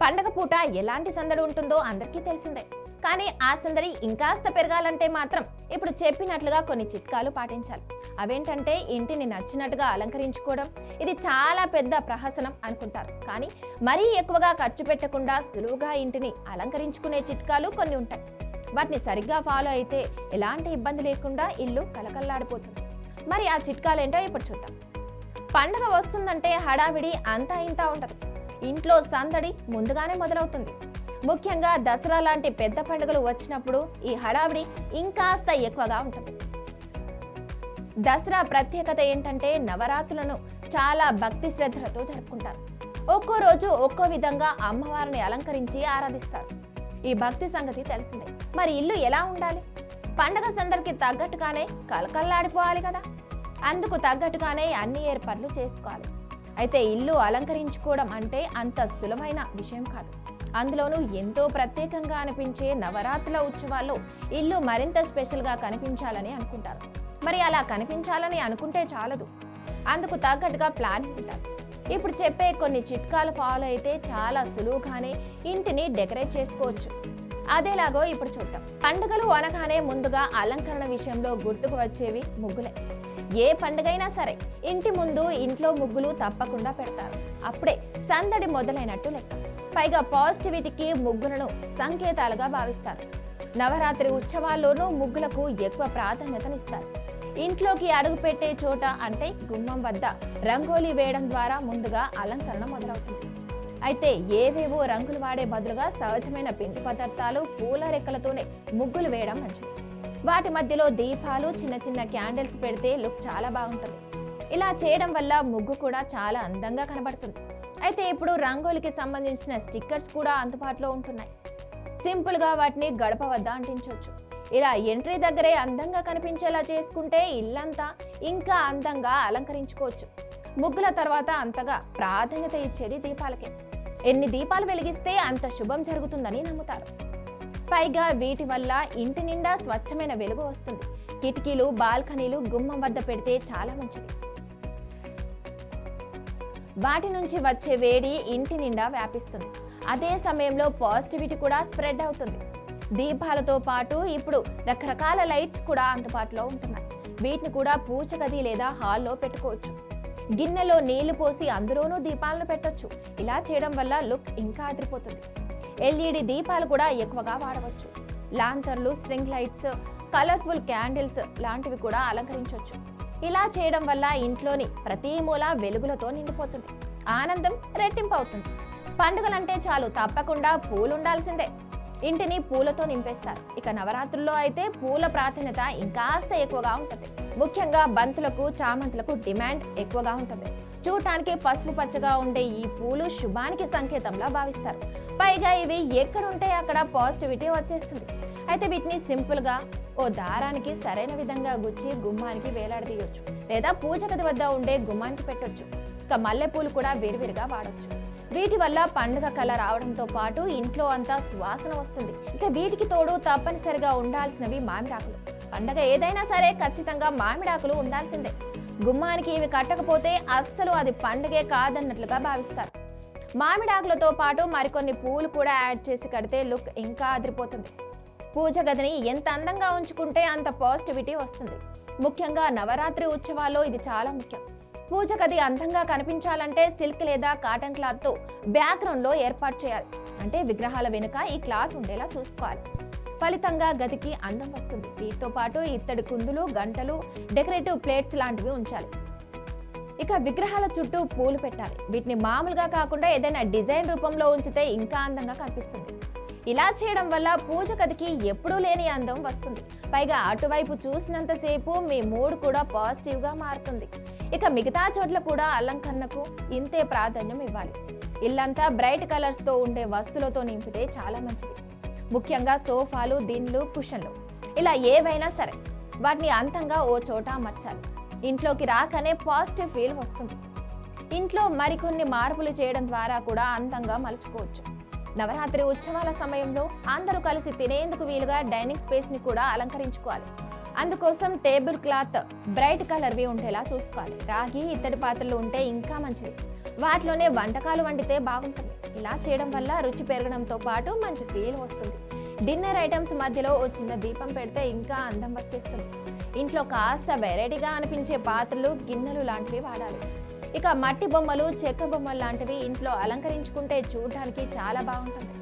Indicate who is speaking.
Speaker 1: పండగ పూట ఎలాంటి సందడి ఉంటుందో అందరికీ తెలిసిందే. కానీ ఆ సందడి ఇంకాస్త పెరగాలంటే మాత్రం ఇప్పుడు చెప్పినట్లుగా కొన్ని చిట్కాలు పాటించాలి. అవేంటంటే ఇంటిని నచ్చినట్టుగా అలంకరించుకోవడం ఇది చాలా పెద్ద ప్రహసనం అనుకుంటారు. కానీ మరీ ఎక్కువగా ఖర్చు పెట్టకుండా సులువుగా ఇంటిని అలంకరించుకునే చిట్కాలు కొన్ని ఉంటాయి. వాటిని సరిగ్గా ఫాలో అయితే ఎలాంటి ఇబ్బంది లేకుండా ఇల్లు కలకల్లాడిపోతుంది మరి ఆ చిట్కాలు ఏంటో ఇప్పుడు చూద్దాం. పండగ వస్తుందంటే హడావిడి అంతా ఇంత ఉండదు. ఇంట్లో సందడి ముందుగానే మొదలవుతుంది. ముఖ్యంగా దసరా లాంటి పెద్ద పండుగలు వచ్చినప్పుడు ఈ హడావిడి ఇంకాస్త ఎక్కువగా ఉంటుంది. దసరా ప్రత్యేకత ఏంటంటే నవరాత్రులను చాలా భక్తి శ్రద్ధలతో జరుపుకుంటారు. ఒక్కో రోజు ఒక్కో విధంగా అమ్మవారిని అలంకరించి ఆరాధిస్తారు. ఈ భక్తి సంగతి తెలిసిందే. మరి ఇల్లు ఎలా ఉండాలి? పండగ సందడికి తగ్గట్టుగానే కలకల్లాడిపోవాలి కదా. అందుకు తగ్గట్టుగానే అన్ని ఏర్పాట్లు చేసుకోవాలి. అయితే ఇల్లు అలంకరించుకోవడం అంటే అంత సులభమైన విషయం కాదు. అందులోనూ ఎంతో ప్రత్యేకంగా అనిపించే నవరాత్రుల ఉత్సవాల్లో ఇల్లు మరింత స్పెషల్గా కనిపించాలని అనుకుంటారు. మరి అలా కనిపించాలని అనుకుంటే చాలదు. అందుకు తగ్గట్టుగా ప్లాన్ ఉంటారు ఇప్పుడు చెప్పే కొన్ని చిట్కాలు ఫాలో అయితే చాలా సులువుగానే ఇంటిని డెకరేట్ చేసుకోవచ్చు. అదేలాగో ఇప్పుడు చూద్దాం. పండుగలు అనగానే ముందుగా అలంకరణ విషయంలో గుర్తుకు వచ్చేవి ముగ్గులే. ఏ పండుగైనా సరే ఇంటి ముందు ఇంట్లో ముగ్గులు తప్పకుండా పెడతారు. అప్పుడే సందడి మొదలైనట్టు లెక్క. పైగా పాజిటివిటీకి ముగ్గులను సంకేతాలుగా భావిస్తారు. నవరాత్రి ఉత్సవాల్లోనూ ముగ్గులకు ఎక్కువ ప్రాధాన్యతనిస్తారు. ఇంట్లోకి అడుగు పెట్టే చోట అంటే గుమ్మం వద్ద రంగోలీ వేయడం ద్వారా ముందుగా అలంకరణ మొదలవుతుంది. అయితే ఏవేవో రంగులు వాడే బదులుగా సహజమైన పిండి పదార్థాలు పూల రెక్కలతోనే ముగ్గులు వేయడం మంచిది. వాటి మధ్యలో దీపాలు చిన్న చిన్న క్యాండిల్స్ పెడితే లుక్ చాలా బాగుంటుంది. ఇలా చేయడం వల్ల ముగ్గు కూడా చాలా అందంగా కనబడుతుంది. అయితే ఇప్పుడు రంగోలికి సంబంధించిన స్టిక్కర్స్ కూడా అందుబాటులో ఉంటున్నాయి. సింపుల్గా వాటిని గడప వద్ద అంటించవచ్చు. ఇలా ఎంట్రీ దగ్గరే అందంగా కనిపించేలా చేసుకుంటే ఇల్లంతా ఇంకా అందంగా అలంకరించుకోవచ్చు. ముగ్గుల తర్వాత అంతగా ప్రాధాన్యత ఇచ్చేది దీపాలకే. ఎన్ని దీపాలు వెలిగిస్తే అంత శుభం జరుగుతుందని నమ్ముతారు. పైగా వీటి వల్ల ఇంటి నిండా స్వచ్ఛమైన వెలుగు వస్తుంది. కిటికీలు బాల్కనీలు గుమ్మం వద్ద పెడితే చాలా మంచిది. వాటి నుంచి వచ్చే వేడి ఇంటి నిండా వ్యాపిస్తుంది. అదే సమయంలో పాజిటివిటీ కూడా స్ప్రెడ్ అవుతుంది. దీపాలతో పాటు ఇప్పుడు రకరకాల లైట్స్ కూడా అందుబాటులో ఉంటున్నాయి. వీటిని కూడా పూజ గది లేదా హాల్లో పెట్టుకోవచ్చు. గిన్నెలో నీళ్ళు పోసి అందులోనూ దీపాలను పెట్టొచ్చు. ఇలా చేయడం వల్ల లుక్ ఇంకా అదిరిపోతుంది. ఎల్ఈడి దీపాలు కూడా ఎక్కువగా వాడవచ్చు. లాంతర్లు స్ట్రింగ్ లైట్స్ కలర్ఫుల్ క్యాండిల్స్ లాంటివి కూడా అలంకరించవచ్చు ఇలా చేయడం వల్ల ఇంట్లోని ప్రతి మూల వెలుగులతో నిండిపోతుంది. ఆనందం రెట్టింపు అవుతుంది పండుగలంటే చాలు తప్పకుండా పూలు ఉండాల్సిందే. ఇంటిని పూలతో నింపేస్తారు. ఇక నవరాత్రుల్లో అయితే పూల ప్రాధాన్యత ఇంకాస్త ఎక్కువగా ఉంటుంది. ముఖ్యంగా బంతులకు చామంతులకు డిమాండ్ ఎక్కువగా ఉంటుంది. చూడటానికి పసుపు పచ్చగా ఉండే ఈ పూలు శుభానికి సంకేతంలా భావిస్తారు. పైగా ఇవి ఎక్కడుంటే అక్కడ పాజిటివిటీ వచ్చేస్తుంది. అయితే వీటిని సింపుల్గా ఓ దారానికి సరైన విధంగా గుచ్చి గుమ్మానికి వేలాడదీయొచ్చు. లేదా పూజ గది వద్ద ఉండే గుమ్మానికి పెట్టొచ్చు. ఇక మల్లెపూలు కూడా విరివిరిగా వాడొచ్చు. వీటి వల్ల పండుగ కళ రావడంతో పాటు ఇంట్లో అంతా సువాసన వస్తుంది. ఇక వీటికి తోడు తప్పనిసరిగా ఉండాల్సినవి మామిడాకులు. పండగ ఏదైనా సరే ఖచ్చితంగా మామిడాకులు ఉండాల్సిందే. గుమ్మానికి ఇవి కట్టకపోతే అస్సలు అది పండగే కాదన్నట్లుగా భావిస్తారు. మామిడాకులతో పాటు మరికొన్ని పూలు కూడా యాడ్ చేసి కడితే లుక్ ఇంకా అదిరిపోతుంది. పూజ గదిని ఎంత అందంగా ఉంచుకుంటే అంత పాజిటివిటీ వస్తుంది. ముఖ్యంగా నవరాత్రి ఉత్సవాల్లో ఇది చాలా ముఖ్యం. పూజ గది అందంగా కనిపించాలంటే సిల్క్ లేదా కాటన్ క్లాత్తో బ్యాక్గ్రౌండ్లో ఏర్పాటు చేయాలి. అంటే విగ్రహాల వెనుక ఈ క్లాత్ ఉండేలా చూసుకోవాలి. ఫలితంగా గదికి అందం వస్తుంది. వీటితో పాటు ఇత్తడి కుందులు గంటలు డెకరేటివ్ ప్లేట్స్ లాంటివి ఉంచాలి. ఇక విగ్రహాల చుట్టూ పూలు పెట్టాలి. వీటిని మామూలుగా కాకుండా ఏదైనా డిజైన్ రూపంలో ఉంచితే ఇంకా అందంగా కనిపిస్తుంది. ఇలా చేయడం వల్ల పూజ గదికి ఎప్పుడూ లేని అందం వస్తుంది. పైగా అటువైపు చూసినంతసేపు మీ మూడ్ కూడా పాజిటివ్గా మారుతుంది. ఇక మిగతా చోట్ల కూడా అలంకరణకు ఇంతే ప్రాధాన్యం ఇవ్వాలి. ఇల్లంతా బ్రైట్ కలర్స్తో ఉండే వస్తువులతో నింపితే చాలా మంచిది. ముఖ్యంగా సోఫాలు దిండ్లు కుషన్లు. ఇలా ఏవైనా సరే వాటిని అంతంగా ఓ చోట అమర్చాలి. ఇంట్లోకి రాకనే పాజిటివ్ ఫీల్ వస్తుంది. ఇంట్లో మరికొన్ని మార్పులు చేయడం ద్వారా కూడా అందంగా మలుచుకోవచ్చు. నవరాత్రి ఉత్సవాల సమయంలో అందరూ కలిసి తినేందుకు వీలుగా డైనింగ్ స్పేస్ని కూడా అలంకరించుకోవాలి. అందుకోసం టేబుల్ క్లాత్ బ్రైట్ కలర్వి ఉండేలా చూసుకోవాలి. రాగి ఇత్తడి పాత్రలు ఉంటే ఇంకా మంచిది. వాటిలోనే వంటకాలు వండితే బాగుంటుంది. ఇలా చేయడం వల్ల రుచి పెరగడంతో పాటు మంచి ఫీల్ వస్తుంది. డిన్నర్ ఐటమ్స్ మధ్యలో ఓ చిన్న దీపం పెడితే ఇంకా అందం వచ్చేస్తుంది. ఇంట్లో కాస్త వెరైటీగా అనిపించే పాత్రలు గిన్నెలు లాంటివి వాడాలి. ఇక మట్టి బొమ్మలు చెక్క బొమ్మలు లాంటివి ఇంట్లో అలంకరించుకుంటే చూడడానికి చాలా బాగుంటుంది.